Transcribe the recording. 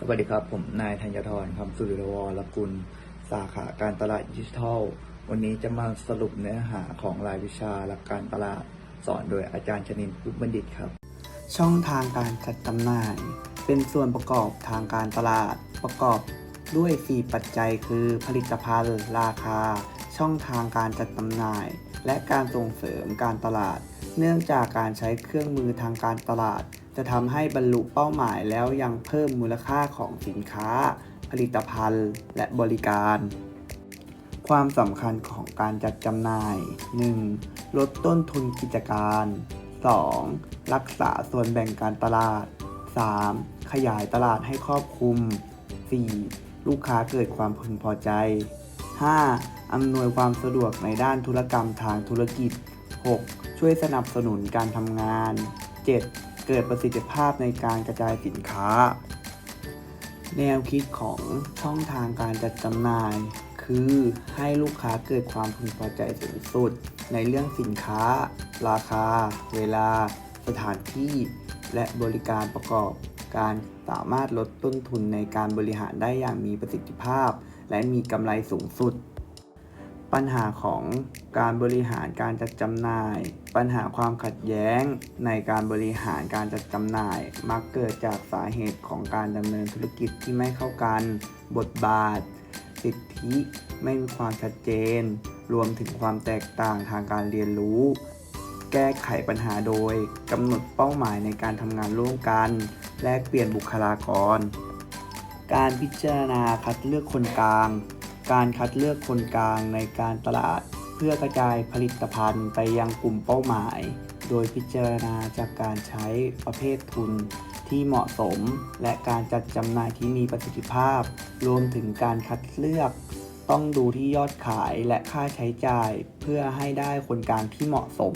สวัสดีครับ ผมนายธัญทรคำสุริวรกุล สาขาการตลาดดิจิทัล วันนี้จะมาสรุปเนื้อหาของรายวิชาหลักการตลาดสอนโดยอาจารย์ชนินทร์พุบัณฑิตครับ ช่องทางการจัดจำหน่าย เป็นส่วนประกอบทางการตลาดประกอบด้วย 4 ปัจจัยคือ ผลิตภัณฑ์ ราคา ช่องทางการจัดจำหน่าย และการส่งเสริมการตลาด เนื่องจากการใช้เครื่องมือทางการตลาด จะทำให้บรรลุเป้าหมายแล้วยังเพิ่มมูลค่าของสินค้า ผลิตภัณฑ์ และบริการ ความสำคัญของการจัดจำหน่าย 1. ลดต้นทุนกิจการ 2. รักษาส่วนแบ่งการตลาด 3. ขยายตลาดให้ครอบคลุม 4. ลูกค้าเกิดความพึงพอใจ 5. อำนวยความสะดวกในด้านธุรกรรมทางธุรกิจ 6. ช่วยสนับสนุนการทำงาน 7. เกิดประสิทธิภาพในการกระจายสินค้า แนวคิดของช่องทางการจัดจำหน่าย คือให้ลูกค้าเกิดความพึงพอใจสูงสุด ในเรื่องสินค้า ราคา เวลา สถานที่ และบริการประกอบการสามารถลดต้นทุนในการบริหารได้อย่างมีประสิทธิภาพ และมีกำไรสูงสุด ปัญหาของการบริหารการจัดจำหน่าย ปัญหาความขัดแย้งในการบริหารการจัดจำหน่าย มักเกิดจากสาเหตุของการดำเนินธุรกิจที่ไม่เข้ากัน บทบาท สิทธิไม่มีความชัดเจน รวมถึงความแตกต่างทางการเรียนรู้ แก้ไขปัญหาโดยกำหนดเป้าหมายในการทำงานร่วมกัน แลกเปลี่ยนบุคลากร การพิจารณาคัดเลือกคนกลาง การคัดเลือกคนกลางในการตลาด เพื่อกระจายผลิตภัณฑ์ไปยังกลุ่มเป้าหมาย โดยพิจารณาจากการใช้ประเภททุนที่เหมาะสม และการจัดจำหน่ายที่มีประสิทธิภาพ รวมถึงการคัดเลือก ต้องดูที่ยอดขายและค่าใช้จ่าย เพื่อให้ได้คนกลางที่เหมาะสม